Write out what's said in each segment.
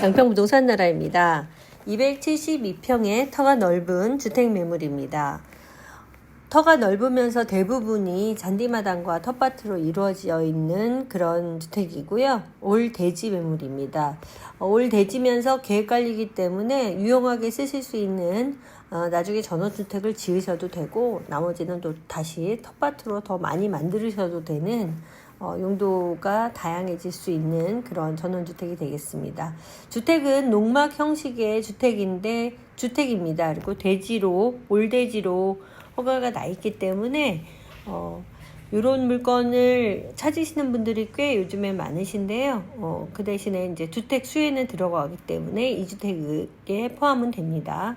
양평 부동산 나라입니다. 272평의 터가 넓은 주택 매물입니다. 터가 넓으면서 대부분이 잔디마당과 텃밭으로 이루어져 있는 그런 주택이고요. 올 대지 매물입니다. 어, 올 대지면서 계획관리이기 때문에 유용하게 쓰실 수 있는 어, 나중에 전원주택을 지으셔도 되고 나머지는 또 다시 텃밭으로 더 많이 만드셔도 되는 어, 용도가 다양해질 수 있는 그런 전원주택이 되겠습니다. 주택은 농막 형식의 주택인데 주택입니다. 그리고 대지로 올대지로 허가가 나 있기 때문에 어, 이런 물건을 찾으시는 분들이 꽤 요즘에 많으신데요. 어, 그 대신에 이제 주택 수에는 들어가기 때문에 이 주택에 포함은 됩니다.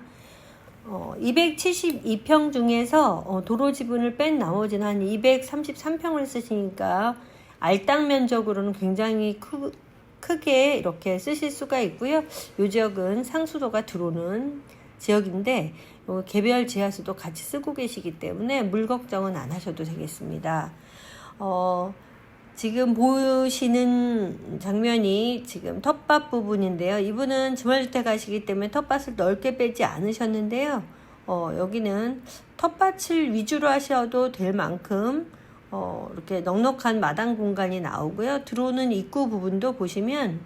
어, 272평 중에서 어, 도로 지분을 뺀 나머지는 한 233평을 쓰시니까 알땅 면적으로는 굉장히 크, 크게 이렇게 쓰실 수가 있고요. 이 지역은 상수도가 들어오는 지역인데 어, 개별 지하수도 같이 쓰고 계시기 때문에 물 걱정은 안 하셔도 되겠습니다. 어, 지금 보시는 장면이 지금 텃밭 부분인데요. 이분은 주말주택 하시기 때문에 텃밭을 넓게 빼지 않으셨는데요. 어, 여기는 텃밭을 위주로 하셔도 될 만큼 어, 이렇게 넉넉한 마당 공간이 나오고요. 들어오는 입구 부분도 보시면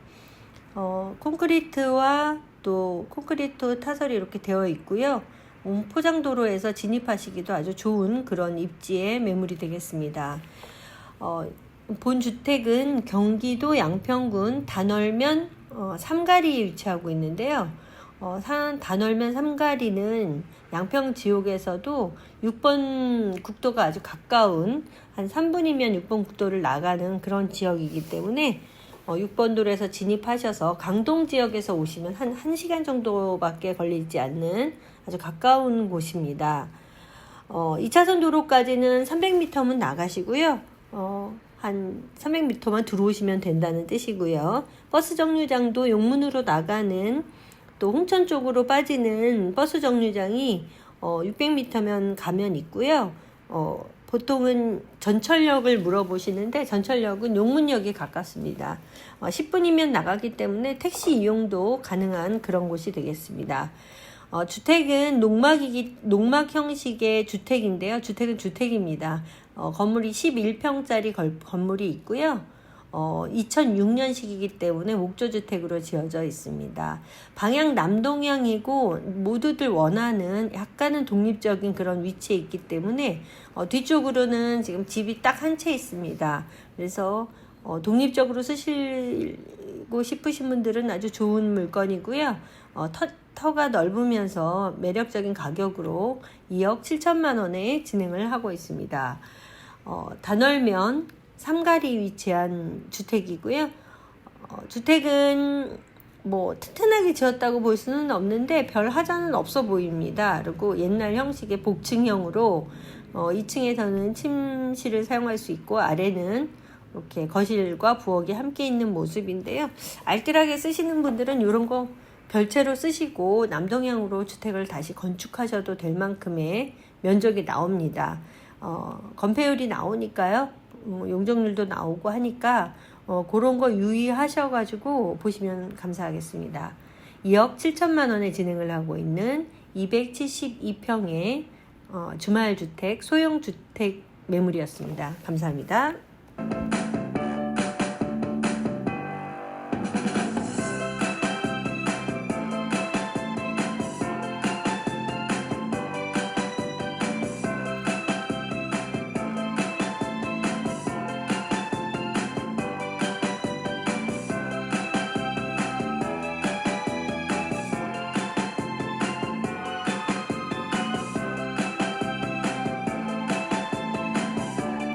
어, 콘크리트와 또 콘크리트 타설이 이렇게 되어 있고요. 음, 포장도로에서 진입하시기도 아주 좋은 그런 입지의 매물이 되겠습니다. 어, 본 주택은 경기도 양평군 단월면 어, 삼가리에 위치하고 있는데요. 어, 산 단월면 삼가리는 양평 지역에서도 6번 국도가 아주 가까운 한 3분이면 6번 국도를 나가는 그런 지역이기 때문에 어, 6번 도로에서 진입하셔서 강동 지역에서 오시면 한 1시간 정도밖에 걸리지 않는 아주 가까운 곳입니다. 어, 2차선 도로까지는 300m면 나가시고요. 어, 한 300m만 들어오시면 된다는 뜻이고요. 버스 정류장도 용문으로 나가는 또 홍천 쪽으로 빠지는 버스 정류장이 어, 600m면 가면 있고요. 어, 보통은 전철역을 물어보시는데 전철역은 용문역이 가깝습니다. 어, 10분이면 나가기 때문에 택시 이용도 가능한 그런 곳이 되겠습니다. 어, 주택은 농막이기, 농막 형식의 주택인데요. 주택은 주택입니다. 어, 건물이 11평짜리 걸, 건물이 있고요. 어, 2006년식이기 때문에 목조주택으로 지어져 있습니다. 방향 남동향이고 모두들 원하는 약간은 독립적인 그런 위치에 있기 때문에 어, 뒤쪽으로는 지금 집이 딱 한 채 있습니다. 그래서 어, 독립적으로 쓰시고 싶으신 분들은 아주 좋은 물건이고요. 어, 터, 터가 넓으면서 매력적인 가격으로 2억 7천만 원에 진행을 하고 있습니다. 어, 단월면 삼가리 위치한 주택이고요. 어, 주택은 뭐 튼튼하게 지었다고 볼 수는 없는데 별 하자는 없어 보입니다. 그리고 옛날 형식의 복층형으로 어, 2층에서는 침실을 사용할 수 있고 아래는 이렇게 거실과 부엌이 함께 있는 모습인데요. 알뜰하게 쓰시는 분들은 이런 거 별채로 쓰시고 남동향으로 주택을 다시 건축하셔도 될 만큼의 면적이 나옵니다. 어, 건폐율이 나오니까요. 어, 용적률도 나오고 하니까 어, 그런 거 유의하셔가지고 보시면 감사하겠습니다. 2억 7천만 원에 진행을 하고 있는 272평의 어, 주말주택, 소형주택 매물이었습니다. 감사합니다.